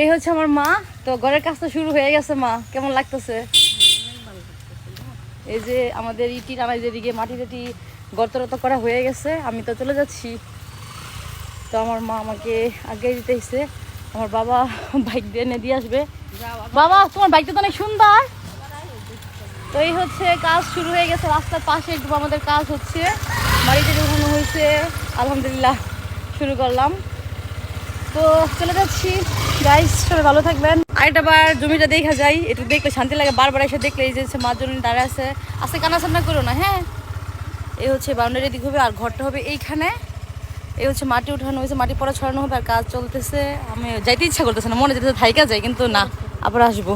এই হচ্ছে আমার মা। তো ঘরের কাজ তো শুরু হয়ে গেছে মা। কেমন লাগতেছে? এই যে আমাদের ইটি টানাই যেদিকে মাটি টাটি গর্ত টর্ত করা হয়ে গেছে আমি তো চলে যাচ্ছি। তো আমার মা আমাকে আগে দিতে এসে আমার বাবা বাইক দিয়ে এনে দিয়ে আসবে। বাবা তোমার বাইকটা তো অনেক সুন্দর। তো এই হচ্ছে কাজ শুরু হয়ে গেছে রাস্তার পাশে একটু আমাদের কাজ হচ্ছে। বাড়িতে ঢুকানো হয়েছে আলহামদুলিল্লাহ শুরু করলাম। তো চলে যাচ্ছি। গাইস সবাই ভালো থাকবেন। আরেকটা বার জমিটা দেখা যায়, একটু দেখলে শান্তি লাগে। বারবার এসে দেখলে এই যে মার জন্য দাঁড়া আছে। আজকে কান্না করো না হ্যাঁ? এই হচ্ছে বাউন্ডারি দিক হবে আর ঘরটা হবে এইখানে। এই হচ্ছে মাটি উঠানো হয়েছে, মাটি পড়া ছড়ানো হবে আর কাজ চলতেছে। আমি যাইতে ইচ্ছা করতেছে না, মনে যেতে থাইকা যায়, কিন্তু না, আবার আসব।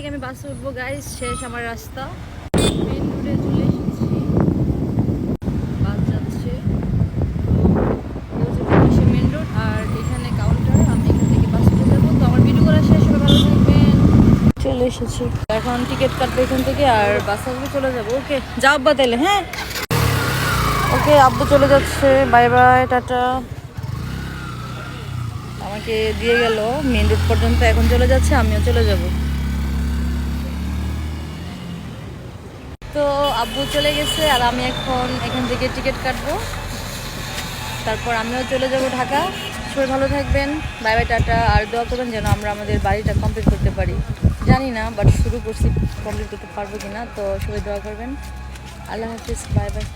থেকে আমি বাসে উঠবো গাইস শেষ আমার রাস্তা। মেন রোডে চলে এসেছি। বাস যাচ্ছে। মেন রোড আর এখানে কাউন্টার এখান থেকে বাস তো আমার শেষ চলে এসেছি। এখন টিকিট কাটবো এখান থেকে আর বাস আসবে চলে যাব। ওকে যাও আব্বা তাহলে হ্যাঁ? ওকে আব্বু চলে যাচ্ছে। Bye bye tata. আমাকে দিয়ে গেল। মেন রোড পর্যন্ত এখন চলে যাচ্ছে, আমিও চলে যাব। তো আব্বু চলে গেছে আর আমি এখন এখান থেকে টিকিট কাটবো। তারপর আমিও চলে যাব ঢাকা। সবাই ভালো থাকবেন। By bye, tata. আর দোয়া করবেন যেন আমরা আমাদের বাড়িটা কমপ্লিট করতে পারি। জানি না বাট শুরু করছি কমপ্লিট করতে পারব কি না তো সবাই দোয়া করবেন। আল্লাহ হাফিজ, বাই বাই।